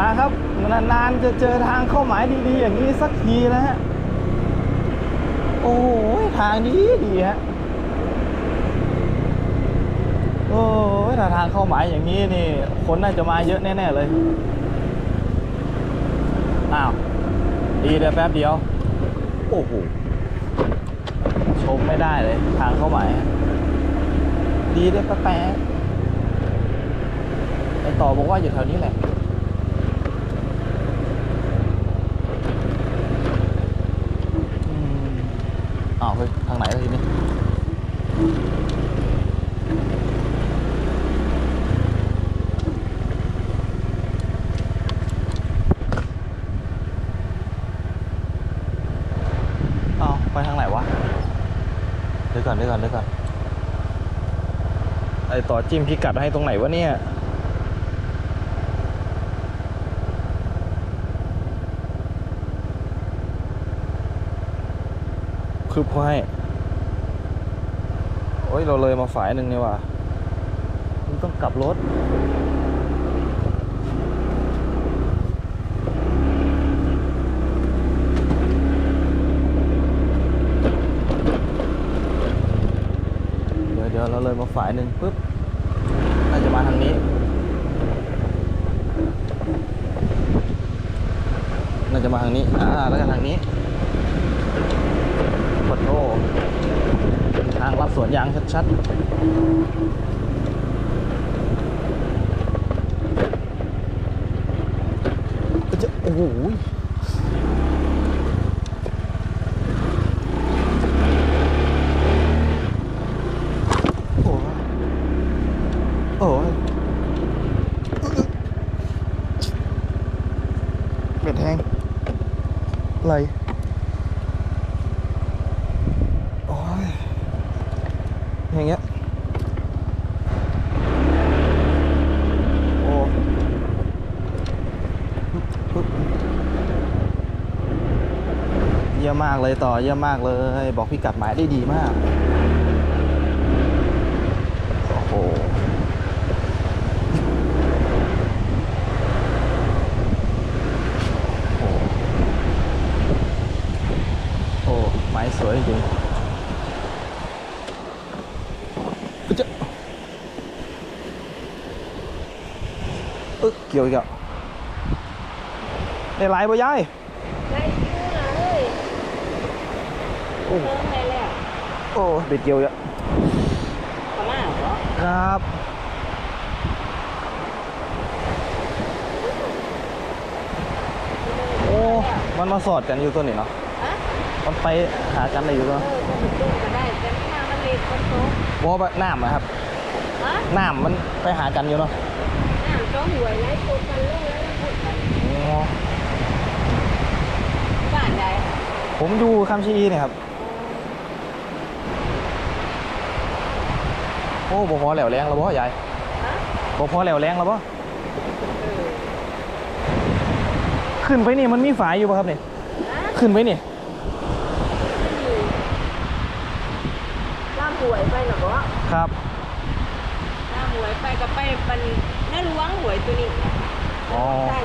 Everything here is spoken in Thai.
มาครับนานๆจะเจอทางเข้าหมายดีๆ อย่างนี้สักทีนะฮะ โอ้ยทางดีดีฮะ โอ้ยถ้าทางเข้าหมายอย่างนี้นี่ คนน่าจะมาเยอะแน่ๆเลย อ้าว ดีเดี๋ยวแป๊บเดียว โอ้โห ชมไม่ได้เลย ทางเข้าหมายอะดีได้แป๊บไอต่อบอกว่าอยู่แถวนี้แหละ อืมอ้าวเฮ้ยทางไหนแล่ะทีนี้อ้าวไปทางไหนวะเดี๋ยวก่อนเดี๋ยวก่อนเดี๋ยวก่อนไอต่อจิ้มพิกัดให้ตรงไหนวะเนี่ย คือพอให้ โอ้ย เราเลยมาฝ่ายหนึ่งนี่ว่ะมันต้องกลับรถเดี๋ยวเดี๋ยวเราเลยมาฝ่ายหนึ่งปุ๊บน่าจะมาทางนี้ น่าจะมาทางนี้ อ่า แล้วก็ทางนี้ ปดโททางลัด สวนยางชัดๆจะโอ้โหโอ้ยโอ้ยเป็ดแห้งอะไร โอ้ย อย่างเงี้ยโอ้เยี่ยมากเลยต่อเยี่ยมากเลย บอกพี่กัดหมายได้ดีมากโอ้โหโอ้โหโอ้ไม้สวยจริงอุ๊ยจะเออเกี่ยวอีกอะในไลน์บ่ยายไล่ชื่อนะเฮ้ยโอ้เพิ่มไปแล้วโอ้เบ็ดเกี่ยวอีกอะขม่าเหรอครับโอ้มันมาสอดกันอยู่ตัวนี้เนาะฮะมันไปหากันได้อยู่ตัวเออจะไปตู้ก็ได้แต่ถ้ามันเล็กคนโตเพราะว่าน้ำนะครับฮะน้ำมันไปหากันอยู่เนาะน้ำก็ หวยไล่ตัวกันลงแล้วพูดกันอ๋อบ้านใดผมอยู่คำชีเนี่ยครับ โอ้บ่พอแหลวแรงแล้วบ่ยายฮะบ่พอแหลวแรงแล้วบ่เออขึ้นไปนี่มันมีฝายอยู่ป่ะครับนี่ฮะขึ้นไปนี่ไม่มีล่ามหวยไปเหรอบ่ครับล่ามหวยไปก็ไปมัน น่ารู้ว่างหวยตัวนี้อ๋อ ใช่